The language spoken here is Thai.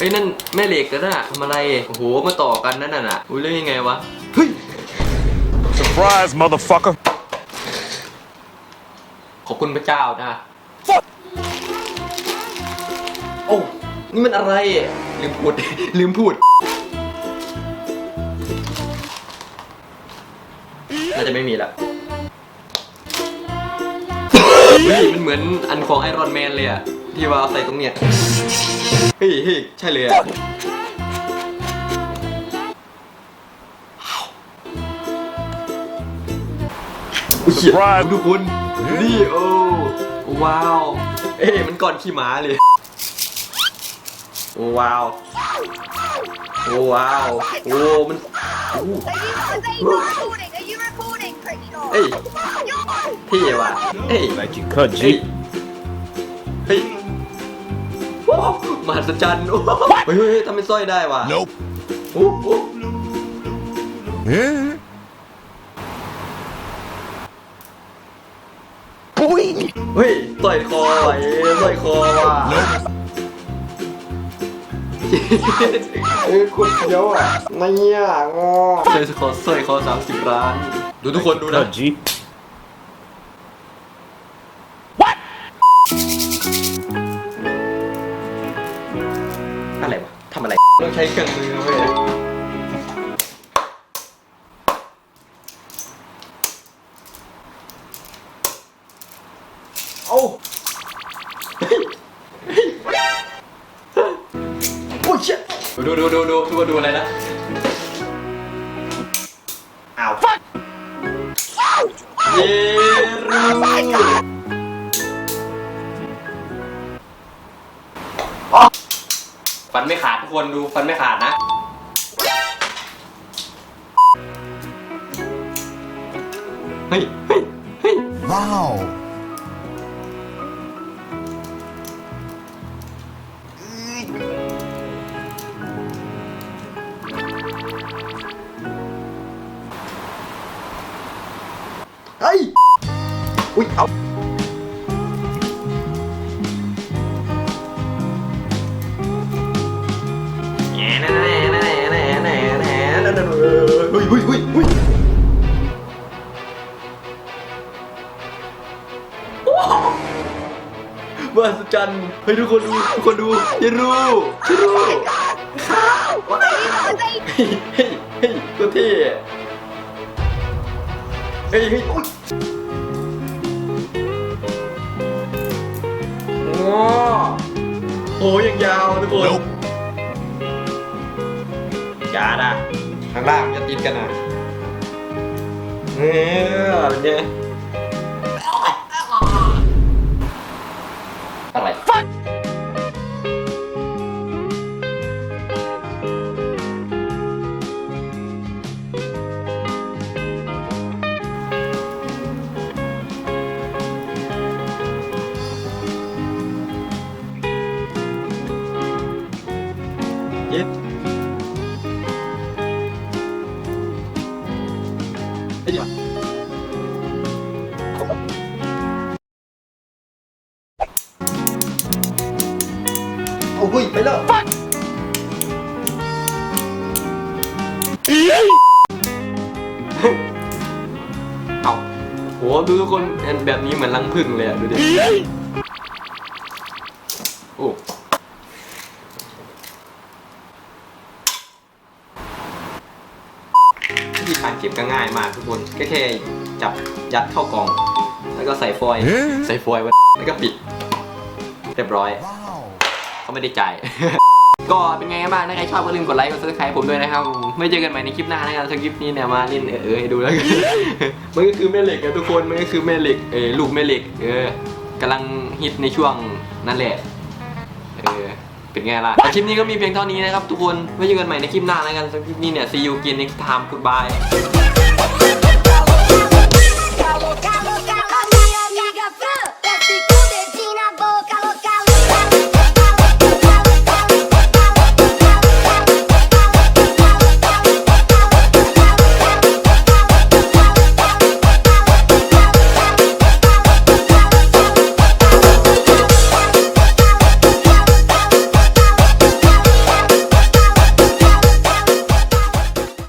เอ้ยนั่นแม่เหล็กกันน่ะทำอะไร โอ้โห มาต่อกันนั่นน่ะอุ้ยเรื่องยังไงวะ เฮ้ย Surprise, motherfucker. ขอบคุณพระเจ้านะ โอ้ นี่มันอะไรอะลืมพูด ลืมพูด น่าจะไม่มีละเฮ้ยมันเหมือนอันของไอรอนแมนเลยอะ ที่ว่าเอาใส่ตรงเนี้ยเฮ้ยเฮ้ยใช่เลยอะ Surprise. ทุกคนนี่โอ้ว้าว เอ้ยมันก่อนขี่ม้าเลยโอ้ว้าวโอ้ว้าวโอ้มันโอ้ Are you, are you recording? Are you recording, pretty dog? เอ้ยเท่ว่ะเอ้ย Like you cut, เฮ้ย G. เฮ้ยโอ้มหัศจรรย์โอ้เฮ้ยเฮ้ยเฮ้ยทำเป็นสร้อยได้ว่ะ Nope. โอ้โอ้ Yeah. Boy. เฮ้ยสร้อยคอว่ะเอ้ยสร้อยคอว่ะเออคุณเขียวอะไม่ยากงอสร้อยคอสร้อยคอสามสิบล้าน ดูทุกคนดูนะ Cut, ต้องใช้เครื่องมือเว้ยโอ้เฮ้ยเฮ้ยโอ้ยเชี่ยดูดูดูดูดูดูอะไรนะอ้าวเยรู ฟันไม่ขาดทุกคนดูฟันไม่ขาดนะเฮ้ยเฮ้ยเฮ้ย Wow. เฮ้ยอุ้ยเอา เฮ้ยเฮ้ยเฮ้ยเฮ้ยโอ้โหมหัศจรรย์เฮ้ยทุกคนดูทุกคนดูเยรูเยรูข้าวว้าวเฮ้ยเฮ้ยเฮ้ยตัวเท่เฮ้ยเฮ้ยอุ๊ยว้าโอ้ยังยาวทุกคน Nope. อย่านะางล่างจะติดกันนะเออเป็นไงอะไรเย็ด ดี๋ยวเอาเฮ้ยไปแล้วเอาโหดูทุกคนอันแบบนี้เหมือนรังผึ้งเลยอะดูดิ โอ้วิธีการ เก็บก็ง่ายมากทุกคนแค่แค่จับยัดเข้ากล่อง แล้วก็ใส่ฟอยล์เอ๊ะใส่ฟอยล์ไว้แล้วก็ปิด เรียบร้อย Wow. เขาไม่ได้จ่าย ก็เป็นไงกันบ้างถ้าใครชอบก็ลืมกดไลค์กดซับสไครต์ผมด้วยนะครับ ไม่เจอกันใหม่ในคลิปหน้านะครับถ้าคลิปนี้เนี่ยมาเล่นเออให้ดูแล้วกันมันก็คือแม่เหล็กนะทุกคน มันก็คือแม่เหล็กเออลูกแม่เหล็ก เออกำลังฮิตในช่วงนั่นแหละ เออ เป็นไงล่ะคลิปนี้ก็มีเพียงเท่านี้นะครับทุกคนไว้เจอกันใหม่ในคลิปหน้าแล้วกันสำหรับคลิปนี้เนี่ย see you again next time goodbye